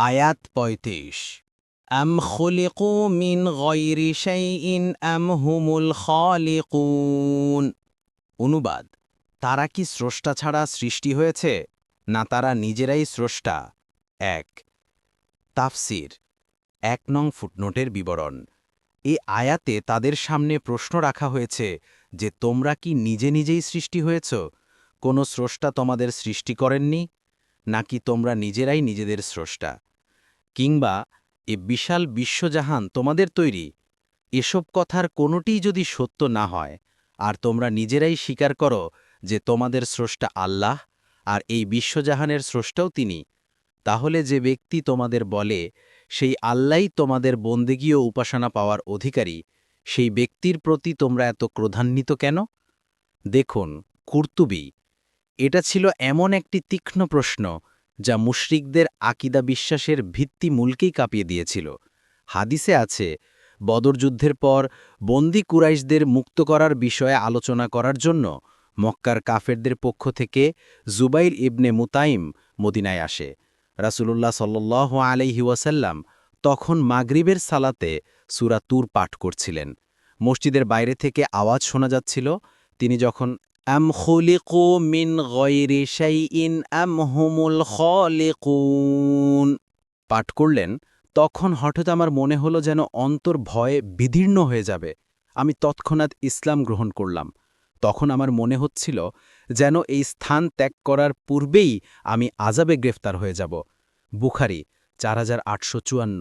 আয়াত পঁয়ত্রিশ। আম খুলিকু মিন গয়রি ইন আম হুমুল খলিকুন। অনুবাদ, তারা কি স্রষ্টা ছাড়া সৃষ্টি হয়েছে, না তারা নিজেরাই স্রষ্টা? এক, তাফসির, এক নং ফুটনোটের বিবরণ। এ আয়াতে তাদের সামনে প্রশ্ন রাখা হয়েছে যে, তোমরা কি নিজে নিজেই সৃষ্টি হয়েছ? কোনো স্রষ্টা তোমাদের সৃষ্টি করেননি? নাকি তোমরা নিজেরাই নিজেদের স্রষ্টা? কিংবা এ বিশাল বিশ্বজাহান তোমাদের তৈরি? এসব কথার কোনোটিই যদি সত্য না হয়, আর তোমরা নিজেরাই স্বীকার করো যে তোমাদের স্রষ্টা আল্লাহ, আর এই বিশ্বজাহানের স্রষ্টাও তিনি, তাহলে যে ব্যক্তি তোমাদের বলে, সেই আল্লাহই তোমাদের বন্দেগী ও উপাসনা পাওয়ার অধিকারী, সেই ব্যক্তির প্রতি তোমরা এত ক্রোধান্বিত কেন? দেখুন, কুর্তুবি, এটা ছিল এমন একটি তীক্ষ্ণ প্রশ্ন যা মুশরিকদের আকিদা বিশ্বাসের ভিত্তি মূলকেই কাঁপিয়ে দিয়েছিল। হাদিসে আছে বদরযুদ্ধের পর বন্দি কুরাইশদের মুক্ত করার বিষয়ে আলোচনা করার জন্য মক্কার কাফেরদের পক্ষ থেকে জুবাইর ইবনে মুতাইম মদিনায় আসে। রাসূলুল্লাহ সাল্লাহ আলাইহি তখন মাগরিবের সালাতে সুরা তুর পাঠ করছিলেন। মসজিদের বাইরে থেকে আওয়াজ শোনা যাচ্ছিল, তিনি যখন আম খুলিকু মিন গয়রি শাইইন আম হুমুল খলিকুন পাঠ করলেন, তখন হঠাৎ আমার মনে হলো যেন অন্তর ভয়ে বিদীর্ণ হয়ে যাবে। আমি তৎক্ষণাৎ ইসলাম গ্রহণ করলাম। তখন আমার মনে হচ্ছিল যেন এই স্থান ত্যাগ করার পূর্বেই আমি আজাবে গ্রেফতার হয়ে যাব। বুখারি, চার হাজার আটশো চুয়ান্ন।